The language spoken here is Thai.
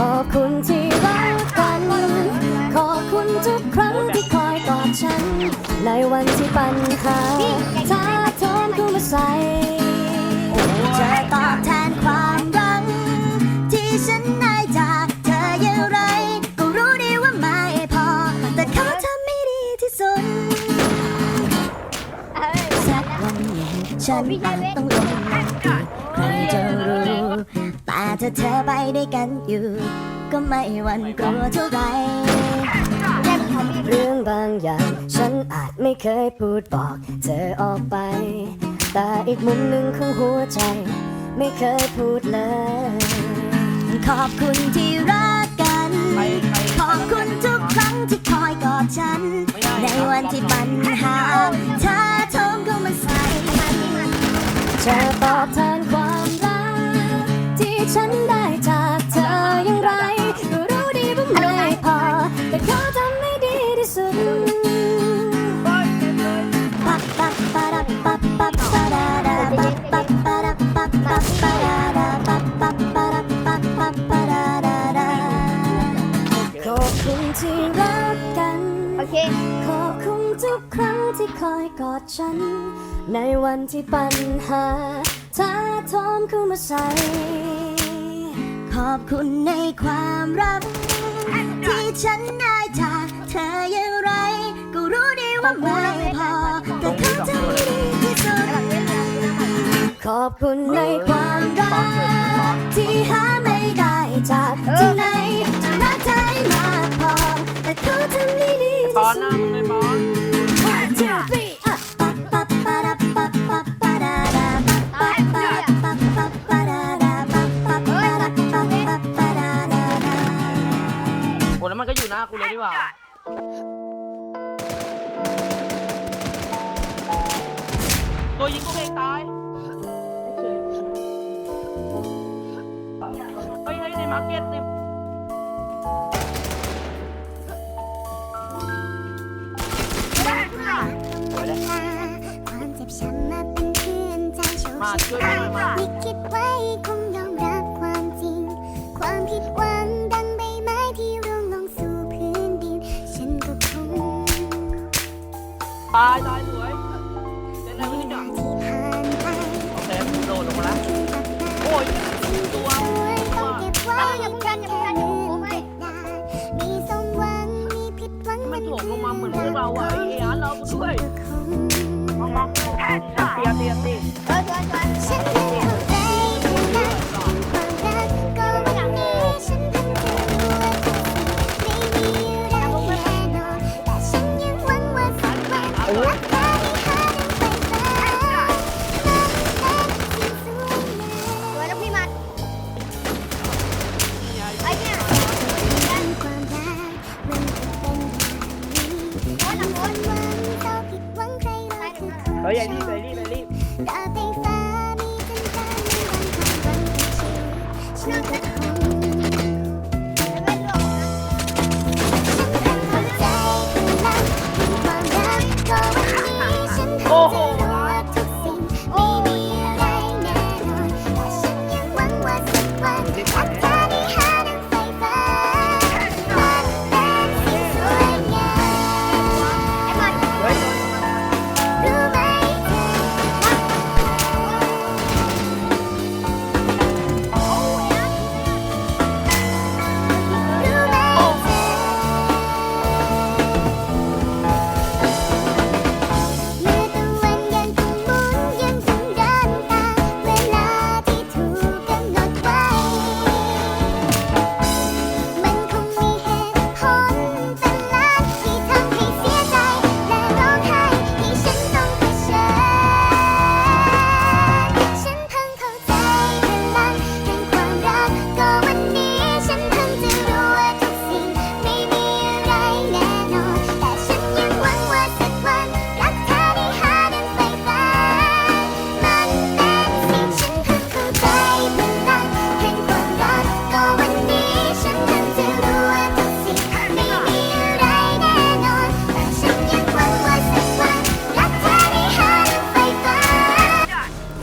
ขอบคุณที่รักกัน ขอบคุณทุกครั้งที่คอยกอดฉัน ในวันที่ปัญหาท้าทมเข้มาใส่จะตอบแทนความรักที่ฉันได้จากเธออย่างไร ก็รู้ดีว่าไม่พอ แต่เขาทำไม่ดีที่สุดสักวันหนึ่งฉันอาจต้องลง ถ้าเธอไปด้วยกันอยู่ ก็ไม่หวันกลัวเท่าไหรเรื่องบางอย่าง ฉันอาจไม่เคยพูดบอก เธอออกไป แต่อีกมุมหนึ่งของหัวใจ ไม่เคยพูดเลย ขอบคุณที่รักกัน ขอบคุณทุกครั้งที่คอยกอดฉัน ในวันที่ปัญหาถ้าทมเข้ามาใส่จะตอบแทนความรักที่ ฉันได้จากเธออย่างไรก็รู้ดีว่าไม่พอ แต่เขาทำให้ดีที่สุดปับปับปะดับปับปับปะดาดาปับปับปะดับปับปับปะดาดาปับปับปะดับปับปับปะดาดาดาขอบคุณที่รักกัน โอเค ขอบคุณทุกครั้งที่คอยกอดฉัน ในวันที่ปัญหาท้าโทมเข้ามาใส่ อบคุณในความรัก ที่ฉันได้จากเธออย่างไร ก็รู้ดีว่าไม่พอ แต่เขาทำให้ดีที่สุด ขอบคุณในความรัก ที่หาไม่ได้จากที่ไหนจะรักใจมากพอ แต่เขาทำให้ดีตที่อนสุหน้าด นก็อยู่หน้ากูเลยดีกว่าตัวยิงกูเองตายเฮ้ยเฮ้ยในมาร์เก็ตเนี่ยความเจ็บช้ำมาเป็นเพื่อนใจโชคมาชะช่วยหน่อยมาที่คิดไว้คงายตายสวยเล่นอะไรไม่ได้ที่ผ่านไปโอเคโดดลงมาแล้วคืนกลับมาโอ้ยตัวสวยต้องเก็บไว้อย่าเพิ่งกันอย่าเพิ่งกันอย่าเพิ่งพูดไม่มีสมหวังมีผิดหวังมันถ่วงลงมาเหมือนพวกเราอะไอ้เอ๋เราด้วย 可以，丽水。